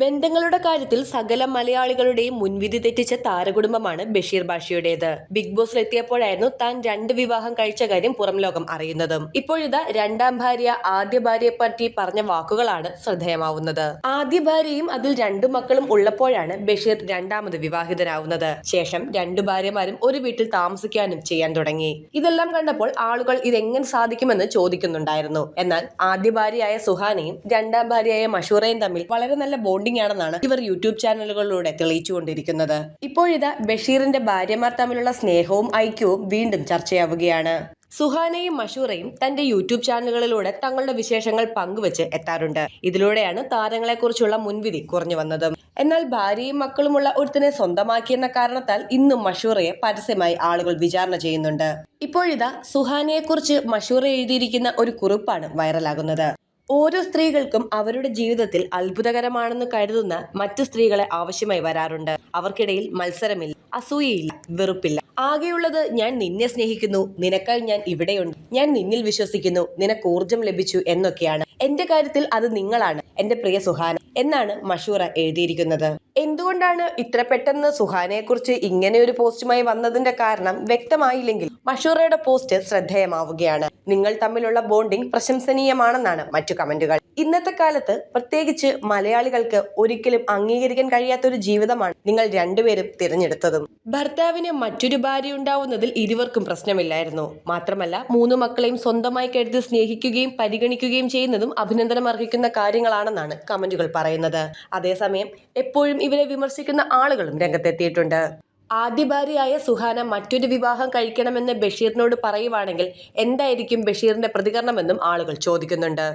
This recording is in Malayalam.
ബന്ധങ്ങളുടെ കാര്യത്തിൽ സകല മലയാളികളുടെയും മുൻവിധി തെറ്റിച്ച താരകുടുംബമാണ് ബഷീർ ബാഷിയുടേത്. ബിഗ് ബോസിൽ എത്തിയപ്പോഴായിരുന്നു താൻ രണ്ട് വിവാഹം കഴിച്ച കാര്യം പുറം ലോകം അറിയുന്നതും. ഇപ്പോഴിതാ രണ്ടാം ഭാര്യ ആദ്യ ഭാര്യയെ പറ്റി പറഞ്ഞ വാക്കുകളാണ് ശ്രദ്ധേയമാവുന്നത്. ആദ്യ ഭാര്യയും അതിൽ രണ്ടു മക്കളും ഉള്ളപ്പോഴാണ് ബഷീർ രണ്ടാമത് വിവാഹിതനാവുന്നത്. ശേഷം രണ്ടു ഭാര്യമാരും ഒരു വീട്ടിൽ താമസിക്കാനും ചെയ്യാൻ തുടങ്ങി. ഇതെല്ലാം കണ്ടപ്പോൾ ആളുകൾ ഇതെങ്ങനെ സാധിക്കുമെന്ന് ചോദിക്കുന്നുണ്ടായിരുന്നു. എന്നാൽ ആദ്യ ഭാര്യയായ സുഹാനയും രണ്ടാം ഭാര്യയായ മഷൂറയും തമ്മിൽ വളരെ നല്ല ബോണ്ടിംഗ് ആണെന്നാണ് ഇവർ യൂട്യൂബ് ചാനലുകളിലൂടെ തെളിയിച്ചുകൊണ്ടിരിക്കുന്നത്. ഇപ്പോഴിതാ ബഷീറിന്റെ ഭാര്യമാർ തമ്മിലുള്ള സ്നേഹവും ഐക്യവും വീണ്ടും ചർച്ചയാവുകയാണ്. സുഹാനയും മഷൂറയും തന്റെ യൂട്യൂബ് ചാനലുകളിലൂടെ തങ്ങളുടെ വിശേഷങ്ങൾ പങ്കുവച്ച് എത്താറുണ്ട്. ഇതിലൂടെയാണ് താരങ്ങളെക്കുറിച്ചുള്ള മുൻവിധി കുറഞ്ഞു വന്നതും എന്നാൽ ഭാര്യയും മക്കളുമുള്ള ഒരുത്തിനെ സ്വന്തമാക്കിയെന്ന കാരണത്താൽ ഇന്നും മഷൂറയെ പരസ്യമായി ആളുകൾ വിചാരണ ചെയ്യുന്നുണ്ട്. ഇപ്പോഴിതാ സുഹാനയെക്കുറിച്ച് മഷൂറ എഴുതിയിരിക്കുന്ന ഒരു കുറിപ്പാണ് വൈറലാകുന്നത്. ഓരോ സ്ത്രീകൾക്കും അവരുടെ ജീവിതത്തിൽ അത്ഭുതകരമാണെന്ന് കരുതുന്ന മറ്റു സ്ത്രീകളെ ആവശ്യമായി വരാറുണ്ട്. അവർക്കിടയിൽ മത്സരമില്ല അസൂയയില്ല വെറുപ്പില്ല. ആകെയുള്ളത് ഞാൻ നിന്നെ സ്നേഹിക്കുന്നു നിനക്കായി ഞാൻ ഇവിടെയുണ്ട്. ഞാൻ നിന്നിൽ വിശ്വസിക്കുന്നു നിനക്ക് ഊർജം ലഭിച്ചു എന്നൊക്കെയാണ്. എന്റെ കാര്യത്തിൽ അത് നിങ്ങളാണ് എന്റെ പ്രിയ സുഹാന എന്നാണ് മഷൂറ എഴുതിയിരിക്കുന്നത്. എന്തുകൊണ്ടാണ് ഇത്ര പെട്ടെന്ന് സുഹാനയെക്കുറിച്ച് ഇങ്ങനെ ഒരു പോസ്റ്റുമായി വന്നതിന്റെ കാരണം വ്യക്തമായില്ലെങ്കിൽ മഷൂറയുടെ പോസ്റ്റ് ശ്രദ്ധേയമാവുകയാണ്. നിങ്ങൾ തമ്മിലുള്ള ബോണ്ടിംഗ് പ്രശംസനീയമാണെന്നാണ് മറ്റു കമന്റുകൾ. ഇന്നത്തെ കാലത്ത് പ്രത്യേകിച്ച് മലയാളികൾക്ക് ഒരിക്കലും അംഗീകരിക്കാൻ കഴിയാത്ത ഒരു ജീവിതമാണ് നിങ്ങൾ രണ്ടുപേരും തിരഞ്ഞെടുത്തതും. ഭർത്താവിന് മറ്റൊരു ഭാര്യ ഉണ്ടാവുന്നതിൽ ഇരുവർക്കും പ്രശ്നമില്ലായിരുന്നു. മാത്രമല്ല മൂന്ന് മക്കളെയും സ്വന്തമായി കരുതി സ്നേഹിക്കുകയും പരിഗണിക്കുകയും ചെയ്യുന്നതും അഭിനന്ദനം അർഹിക്കുന്ന കാര്യങ്ങളാണെന്നാണ് കമന്റുകൾ പറയുന്നത്. അതേസമയം എപ്പോഴും ഇവരെ വിമർശിക്കുന്ന ആളുകളും രംഗത്തെത്തിയിട്ടുണ്ട്. ആദ്യ ഭാര്യയായ സുഹാന മറ്റൊരു വിവാഹം കഴിക്കണമെന്ന് ബഷീറിനോട് പറയുവാണെങ്കിൽ എന്തായിരിക്കും ബഷീറിന്റെ പ്രതികരണമെന്നും ആളുകൾ ചോദിക്കുന്നുണ്ട്.